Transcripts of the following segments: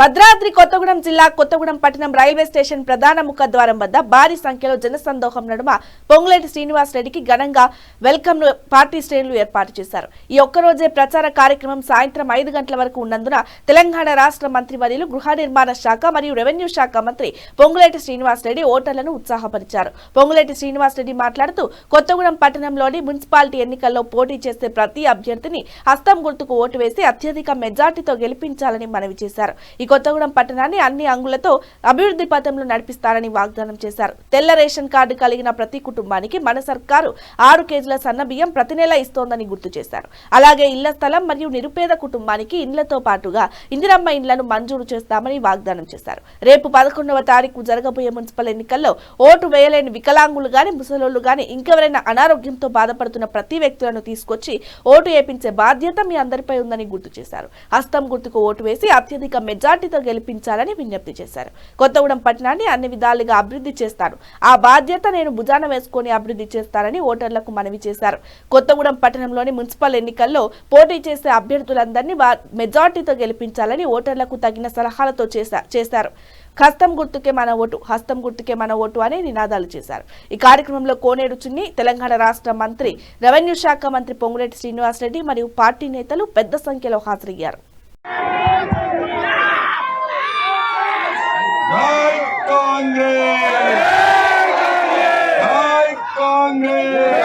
భద్రాద్రి కొత్తగూడెం జిల్లా కొత్తగూడెం పట్టణం railway station ప్రధాన ముఖద్వారం వద్ద భారీ సంఖ్యలో జనసందోహం నడుమ పొంగులేటి శ్రీనివాస్ రెడ్డికి ఘనంగా వెల్కమ్ పార్టీ శ్రేణులు ఏర్పాటు చేశారు. ఈ ఒక్కరోజే ప్రచార కార్యక్రమం సాయంత్రం ఐదు గంటల వరకు ఉన్నందున తెలంగాణ రాష్ట్ర మంత్రి వర్యులు గృహ నిర్మాణ శాఖ మరియు రెవెన్యూ శాఖ మంత్రి పొంగులేటి శ్రీనివాస్ రెడ్డి ఓటర్లను ఉత్సాహపరిచారు. పొంగులేటి శ్రీనివాస్ రెడ్డి మాట్లాడుతూ కొత్తగూడెం పట్టణంలోని మున్సిపాలిటీ ఎన్నికల్లో పోటీ చేసే ప్రతి అభ్యర్థిని హస్తం గుర్తుకు ఓటు వేసి అత్యధిక మెజార్టీతో గెలిపించాలని మనవి చేశారు. ఈ కొత్తగూడెం పట్టణాన్ని అన్ని అంగులతో అభివృద్ధి పథంలో నడిపిస్తారని వాగ్దానం చేశారు. తెల్ల రేషన్ కార్డు కలిగిన ప్రతి కుటుంబానికి మన సర్కారు ఆరు కేజీల సన్న బియ్యం ప్రతి నెల ఇస్తోందని గుర్తు చేశారు. అలాగే ఇళ్ళ స్థలం మరియు నిరుపేద కుటుంబానికి ఇండ్లతో పాటుగా ఇందిరమ్మ ఇండ్లను మంజూరు చేస్తామని వాగ్దానం చేశారు. రేపు పదకొండవ తారీఖు జరగబోయే మున్సిపల్ ఎన్నికల్లో ఓటు వేయలేని వికలాంగులు గాని ముసలోళ్ళు గాని ఇంకెవరైనా అనారోగ్యంతో బాధపడుతున్న ప్రతి వ్యక్తులను తీసుకొచ్చి ఓటు వేపించే బాధ్యత మీ అందరిపై ఉందని గుర్తు చేశారు. హస్తం గుర్తుకు ఓటు వేసి అత్యధిక మెజార్టీతో గెలిపించాలని విజ్ఞప్తి చేశారు. కొత్తగూడెం పట్టణాన్ని అన్ని విధాలుగా అభివృద్ధి చేస్తాను ఆ బాధ్యత నేను భుజాన వేసుకొని అభివృద్ధి చేస్తానని ఓటర్లకు మనవి చేశారు. కొత్తగూడెం పట్టణంలోని మున్సిపల్ ఎన్నికల్లో పోటీ చేసే అభ్యర్థులందరినీ మెజార్టీతో గెలిపించాలని ఓటర్లకు తగిన సలహాలతో చేశా- చేశారు. హస్తం గుర్తుకే మన ఓటు హస్తం గుర్తుకే మన ఓటు అని నినాదాలు చేశారు. ఈ కార్యక్రమంలో కోనేడు చిన్ని తెలంగాణ రాష్ట్ర మంత్రి రెవెన్యూ శాఖ మంత్రి పొంగులేటి శ్రీనివాసరెడ్డి మరియు పార్టీ నేతలు పెద్ద సంఖ్యలో హాజరయ్యారు జై కాంగ్రెస్ జై కాంగ్రెస్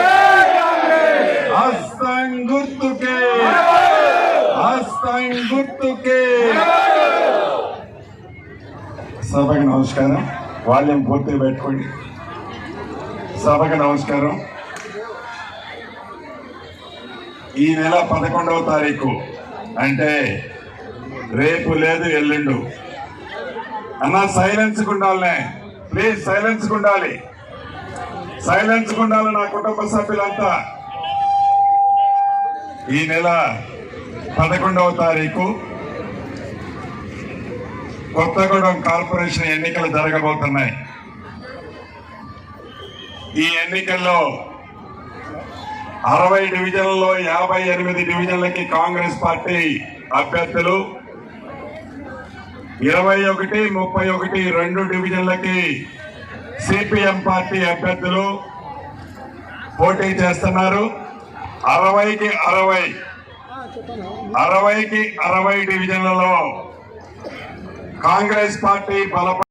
హస్తం గుర్తుకే హస్తం గుర్తుకే. సభకి నమస్కారం. వాల్యం పూర్తిగా పెట్టుకోండి. సభకి నమస్కారం. ఈ నెల పదకొండవ తారీఖు. అంటే రేపు లేదు ఎల్లుండు. అన్న సైలెన్స్ ఉండాలనే. ప్లీజ్ సైలెన్స్ ఉండాలి. సైలెన్స్ ఉండాలి నా కుటుంబ సభ్యులంతా. ఈ నెల పదకొండవ తారీఖు కొత్తగూడెం కార్పొరేషన్ ఎన్నికలు జరగబోతున్నాయి. ఈ ఎన్నికల్లో అరవై డివిజన్లలో యాభై ఎనిమిది డివిజన్లకి కాంగ్రెస్ పార్టీ అభ్యర్థులు ఇరవై ఒకటి ముప్పై ఒకటి రెండు డివిజన్లకి సిపిఎం పార్టీ అభ్యర్థులు పోటీ చేస్తున్నారు. అరవైకి అరవై అరవైకి అరవై డివిజన్లలో కాంగ్రెస్ పార్టీ బలపడి